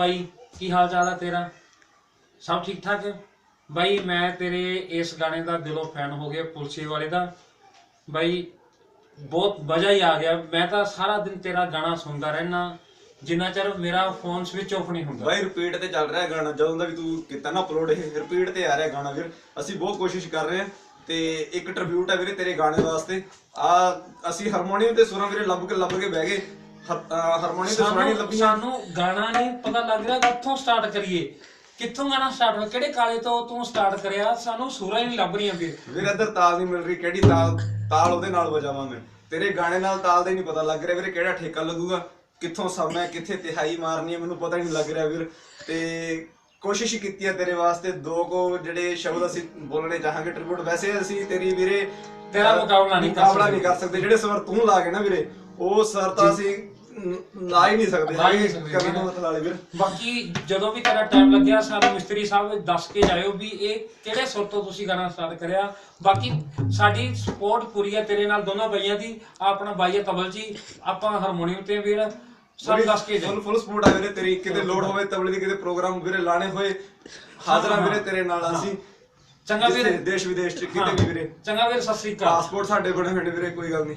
ਬਾਈ, ਕੀ ਹਾਲ ਚਾਲ ਆ ਤੇਰਾ? ਸਭ ਠੀਕ ਠਾਕ? ਬਾਈ, ਮੈਂ ਤੇਰੇ ਇਸ ਗਾਣੇ ਦਾ ਦਿਲੋਂ ਫੈਨ ਹੋ ਗਿਆ, ਪੁਲਸੀ ਵਾਲੇ ਦਾ। ਬਾਈ, ਬਹੁਤ ਮਜ਼ਾ ਹੀ ਆ ਗਿਆ। ਮੈਂ ਤਾਂ ਸਾਰਾ ਦਿਨ ਤੇਰਾ ਗਾਣਾ ਸੁਣਦਾ ਰਹਿਣਾ ਜਿੰਨਾ ਚਿਰ ਮੇਰਾ ਫੋਨ ਸਵਿਚ ਆਫ ਨਹੀਂ ਹੁੰਦਾ। ਬਾਈ ਰਿਪੀਟ ਤੇ ਚੱਲ ਰਿਹਾ ਗਾਣਾ। ਜਦੋਂ ਦਾ ਵੀ ਤੂੰ ਕੀਤਾ ਨਾ ਅਪਲੋਡ ਇਹ ਰਿਪੀਟ ਤੇ ਆ ਰਿਹਾ ਗਾਣਾ ਵੀਰ ਅਸੀਂ ਬਹੁਤ ਕੋਸ਼ਿਸ਼ ਕਰ ਰਹੇ ਹਾਂ ਤੇ ਇੱਕ ਟ੍ਰਿਬਿਊਟ ਹੈ ਵੀਰੇ ਤੇਰੇ ਗਾਣੇ ਵਾਸਤੇ। ਆ, ਅਸੀਂ ਹਾਰਮੋਨੀਅਮ ਤੇ ਸੁਰਾਂ ਵੀਰੇ ਲੱਭ ਕੇ ਲੱਭ ਕੇ ਬਹਿ ਗਏ। ਹਾਰਮੋਨੀਅਮ ਤੇ ਨਹੀਂ ਸਾਨੂੰ ਲੱਭੀਆਂ। ਸਾਨੂੰ ਗਾਣਾ ਨਹੀਂ ਪਤਾ ਲੱਗ ਰਿਹਾ ਕਿੱਥੋਂ ਸਟਾਰਟ ਕਰੀਏ। ਕਿੱਥੋਂ ਗਾਣਾ ਸਟਾਰਟ ਹੋਇਆ? ਕਿਹੜੇ ਕਾਲੇ ਤੋਂ ਤੂੰ ਸਟਾਰਟ ਕਰਿਆ? ਸਾਨੂੰ ਸੁਰਾਂ ਹੀ ਨਹੀਂ ਲੱਭ ਰਹੀਆਂ ਵੀਰ। ਵੀਰੇ ਇੱਧਰ ਤਾਲ ਨਹੀਂ ਮਿਲ ਰਹੀ। ਕਿਹੜੀ ਤਾਲ? ਤਾਲ ਉਹਦੇ ਨਾਲ ਵਜਾਵਾਂ ਮੈਂ ਤੇਰੇ ਗਾਣੇ ਨਾਲ ਤਾਲ ਦਾ ਹੀ ਨਹੀਂ ਪਤਾ ਲੱਗ ਰਿਹਾ। ਵੀਰੇ ਕਿਹੜਾ ਠੇਕਾ ਲੱਗੂਗਾ? ਕਿੱਥੋਂ ਸਮਾਂ ਕਿੱਥੇ ਤਿਹਾਈ ਮਾਰਨੀ ਹੈ? ਮੈਨੂੰ ਪਤਾ ਹੀ ਨਹੀਂ ਲੱਗ ਰਿਹਾ ਵੀਰ। ਤੇ ਕੋਸ਼ਿਸ਼ ਕੀਤੀ ਹੈ ਤੇਰੇ ਵਾਸਤੇ। ਦੋ ਕੋ ਜਿਹੜੇ ਸ਼ਬਦ ਅਸੀਂ ਬੋਲਣੇ ਚਾਹਾਂਗੇ। ਟ੍ਰਿਬਿਊਟ ਵੈਸੇ ਅਸੀਂ ਤੇਰੀ ਵੀਰੇ ਤੇਰਾ ਮੁਕਾਬਲਾ ਨਹੀਂ ਕਰ ਮੁਕਾਬਲਾ। ਨਹੀਂ ਕਰ ਸਕਦੇ। ਜਿਹੜੇ ਸਵਰ ਤੂੰ ਲਾ ਕੇ ਨਾ ਵੀਰੇ ਉਹ ਸਵਰ ਤਾਂ ਅਸੀਂ ਨ- ਲਾ ਹੀ ਨਹੀਂ ਸਕਦੇ ਲਾ ਹੀ ਨਹੀਂ ਸਕਦੇ ਕਰਨ ਵੀਰੇ। ਨੂੰ ਹੱਥ ਲਾ ਲੈ ਵੀਰ ਬਾਕੀ ਜਦੋਂ ਵੀ ਤੇਰਾ ਟਾਈਮ ਲੱਗਿਆ ਸਾਨੂੰ ਮਿਸਤਰੀ ਸਾਹਿਬ ਦੱਸ ਕੇ ਜਾਇਓ ਵੀ ਇਹ ਕਿਹੜੇ ਸੁਰ ਤੋਂ ਤੁਸੀਂ ਗਾਣਾ ਸਟਾਰਟ ਕਰਿਆ। ਬਾਕੀ ਸਾਡੀ ਸਪੋਰਟ ਪੂਰੀ ਹੈ ਤੇਰੇ ਨਾਲ ਦੋਨਾਂ ਬਾਈਆਂ ਦੀ ਆਹ ਆਪਣਾ ਬਾਈ ਹੈ ਤਬਲ ਜੀ ਆਪਾਂ ਹਾਰਮੋਨੀਅਮ ਤੇ ਵੀਰ ਸਭ ਦੱਸ ਕੇ ਜਾਇਓ ਫੁੱਲ ਫੁੱਲ ਸਪੋਰਟ ਆ ਵੀਰੇ ਤੇਰੀ ਕਿਤੇ ਲੋਡ ਹੋਵੇ ਤਬਲੇ ਦੀ ਕਿਤੇ ਪ੍ਰੋਗਰਾਮ ਵੀਰੇ ਲਾਣੇ ਹੋਏ ਹਾਜ਼ਰਾਂ। ਵੀਰੇ ਤੇਰੇ ਨਾਲ ਅਸੀਂ। ਚੰਗਾ ਵੀਰ। ਦੇਸ਼ ਵਿਦੇਸ਼ ਚ। ਕਿਤੇ ਵੀ ਵੀਰੇ। ਚੰਗਾ ਵੀਰ ਸਤਿ ਸ੍ਰੀ ਅਕਾਲ। ਪਾਸਪੋਰਟ ਸਾਡੇ ਬਣੇ ਹੋਏ ਨੇ ਵੀਰੇ ਕੋਈ ਗੱਲ ਨਹੀਂ।